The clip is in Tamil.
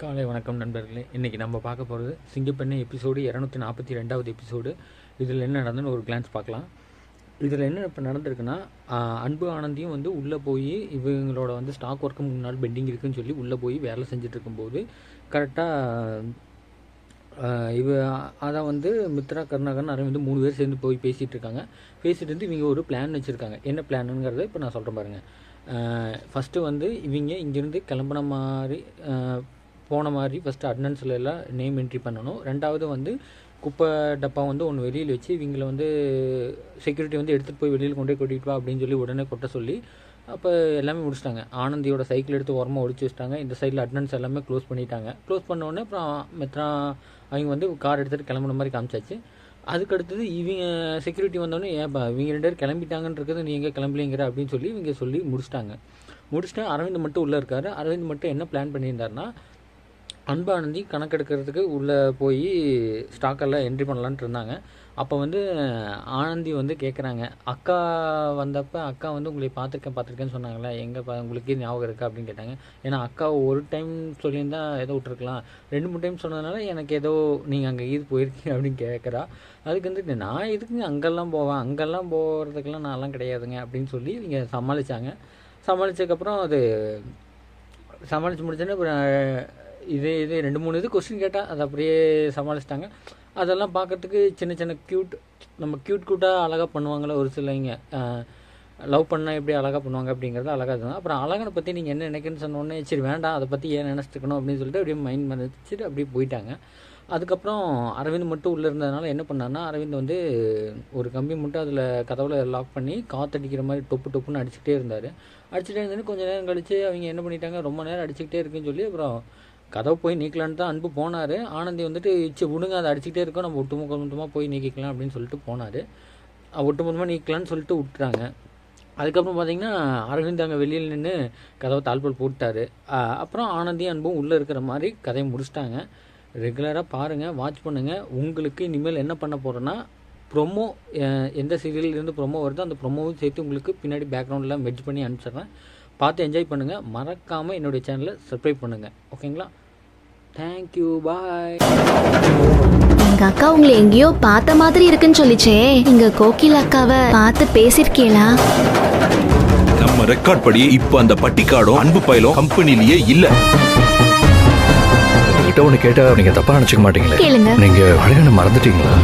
காலை வணக்கம் நண்பர்களே. இன்றைக்கி நம்ம பார்க்க போகிறது சிங்கப்பெண்ணை எபிசோடு இரநூத்தி நாற்பத்தி ரெண்டாவது எபிசோடு இதில் என்ன நடந்துன்னு ஒரு கிளான்ஸ் பார்க்கலாம். இதில் என்ன இப்போ நடந்திருக்குன்னா அன்பு ஆனந்தியும் வந்து உள்ளே போய் இவங்களோட வந்து ஸ்டாக் ஒர்க்கு மூணு நாள் பெண்டிங் இருக்குன்னு சொல்லி உள்ளே போய் வேலை செஞ்சுட்டு இருக்கும்போது கரெக்டாக இவ அதான் வந்து மித்ரா கருணாகரன் அரவிந்த் மூணு பேர் சேர்ந்து போய் பேசிகிட்டு இருக்காங்க. பேசிட்டு இருந்து இவங்க ஒரு பிளான் வச்சுருக்காங்க. என்ன பிளானுங்கிறத இப்போ நான் சொல்கிறேன் பாருங்கள் ஃபஸ்ட்டு வந்து இவங்க இங்கேருந்து கிளம்புன மாதிரி போன மாதிரி ஃபஸ்ட்டு அட்னன்ஸில் எல்லாம் நேம் என்ட்ரி பண்ணணும். ரெண்டாவது வந்து குப்பை டப்பா வந்து ஒன்று வெளியில் வச்சு இவங்களை வந்து செக்யூரிட்டி வந்து எடுத்துகிட்டு போய் வெளியில் கொண்டு போய் கொட்டிட்டு வா அப்படின்னு சொல்லி உடனே கொட்ட சொல்லி அப்போ எல்லாமே முடிச்சிட்டாங்க. ஆனந்தியோட சைக்கிள் எடுத்து ஓரமாக ஒடிச்சு வச்சிட்டாங்க. இந்த சைடில் அட்டனன்ஸ் எல்லாமே க்ளோஸ் பண்ணிட்டாங்க. க்ளோஸ் பண்ண உடனே அப்புறம் மெத்ரா அவங்க வந்து கார் எடுத்துகிட்டு கிளம்புன மாதிரி காமிச்சாச்சு. அதுக்கு அடுத்தது இவங்க செக்யூரிட்டி வந்தோடனே ஏன் இவங்க ரெண்டு பேர் கிளம்பிட்டாங்கன்றது நீ எங்கே அப்படின்னு சொல்லி இவங்க சொல்லி முடிச்சிட்டாங்க. முடிச்சுட்டு அரவிந்த் மட்டும் உள்ளே இருக்காரு. அரவிந்த் மட்டும் என்ன பிளான் பண்ணியிருந்தாருன்னா அன்பானந்தி கணக்கெடுக்கிறதுக்கு உள்ளே போய் ஸ்டாக்கெல்லாம் என்ட்ரி பண்ணலான்ட்டு இருந்தாங்க. அப்போ வந்து ஆனந்தி வந்து கேட்குறாங்க அக்கா வந்தப்போ அக்கா வந்து உங்களை பார்த்துருக்கேன் பார்த்துருக்கேன்னு சொன்னாங்களே? எங்கே பா உங்களுக்கு ஞாபகம் இருக்கா? அப்படின்னு கேட்டாங்க. ஏன்னா அக்கா ஒரு டைம் சொல்லியிருந்தா ஏதோ விட்டுருக்கலாம். ரெண்டு மூணு டைம் சொன்னதுனால எனக்கு ஏதோ நீங்கள் அங்கே இது போயிருக்கீங்க அப்படின்னு கேட்குறா அதுக்கு வந்து நான் எதுக்குங்க அங்கெல்லாம் போவேன்? அங்கெல்லாம் போகிறதுக்கெல்லாம் நான்லாம் கிடையாதுங்க அப்படின்னு சொல்லி இங்கே சமாளித்தாங்க சமாளித்ததுக்கப்புறம் அது சமாளித்து முடிச்சோன்னே அப்புறம் இது இது ரெண்டு மூணு இது கொஸ்டின் கேட்டால் அதை அப்படியே சமாளிச்சிட்டாங்க. அதெல்லாம் பார்க்கறதுக்கு சின்ன சின்ன க்யூட் நம்ம க்யூட் க்யூட்டாக அழகாக பண்ணுவாங்களே ஒரு சிலங்க லவ் பண்ணால் எப்படி அழகாக பண்ணுவாங்க அப்படிங்கிறது அழகாக இருந்தாங்க அப்புறம் அழகனை பற்றி நீங்கள் என்ன நினைக்கிறேன்னு சொன்னோடனே சரி வேண்டாம் அதை பற்றி ஏன் நினச்சிட்டுக்கணும் அப்படின்னு சொல்லிட்டு அப்படியே மைண்ட் மறைச்சிட்டு அப்படியே போயிட்டாங்க. அதுக்கப்புறம் அரவிந்த் மட்டும் உள்ளே இருந்ததுனால என்ன பண்ணான்னா அரவிந்த் வந்து ஒரு கம்பி மட்டும் அதில் கதவுல லாக் பண்ணி காத்தடிக்கிற மாதிரி டொப்பு டொப்புன்னு அடிச்சுக்கிட்டே இருந்தார். அடிச்சுட்டே இருந்தோன்னு கொஞ்ச நேரம் கழிச்சு அவங்க என்ன பண்ணிட்டாங்க ரொம்ப நேரம் அடிச்சுக்கிட்டே இருக்குன்னு சொல்லி அப்புறம் கதவு போய் நீக்கலான்னு தான் அன்பு போனார். ஆனந்தி வந்துட்டு இச்சு விடுங்க அதை அடிச்சுக்கிட்டே இருக்கோம். நம்ம ஒட்டுமொத்த மொத்தமாக போய் நீக்கிக்கலாம் அப்படின்னு சொல்லிட்டு போனார். ஒட்டுமொத்தமாக நீக்கலான்னு சொல்லிட்டு விட்டுறாங்க. அதுக்கப்புறம் பார்த்தீங்கன்னா அரவிந்த் அங்கே வெளியில் நின்று கதவை தாழ்பால் போட்டார் அப்புறம் ஆனந்தியும் அன்பும் உள்ளே இருக்கிற மாதிரி கதையை முடிச்சிட்டாங்க. ரெகுலராக பாருங்கள் வாட்ச் பண்ணுங்கள் உங்களுக்கு இனிமேல் என்ன பண்ண போகிறேன்னா ப்ரொமோ எந்த சீரியல்லேருந்து ப்ரொமோ வருதோ அந்த ப்ரொமோவும் சேர்த்து உங்களுக்கு பின்னாடி பேக்ரவுண்டில் மெட்ஜ் பண்ணி அனுப்பிச்சிடுறேன். பார்த்து என்ஜாய் பண்ணுங்கள் மறக்காமல் என்னுடைய சேனலை சப்ஸ்கிரைப் பண்ணுங்கள் ஓகேங்களா தேங்க்யூ பாய் எங்க அக்கா உங்களை எங்கேயோ பார்த்த மாதிரி இருக்குன்னு சொல்லிச்சே. நீங்க கோகில் அக்காவை பார்த்து பேசிருக்கீங்களா நம்ம ரெக்கார்ட் படி இப்ப அந்த பட்டிக்காடும் அன்பு பயிலும் கம்பெனிலேயே இல்ல. உங்ககிட்ட ஒன்று கேட்டா நீங்க தப்பா நினைச்சுக்க மாட்டீங்களே. கேளுங்க. நீங்க அழகான மறந்துட்டீங்களா?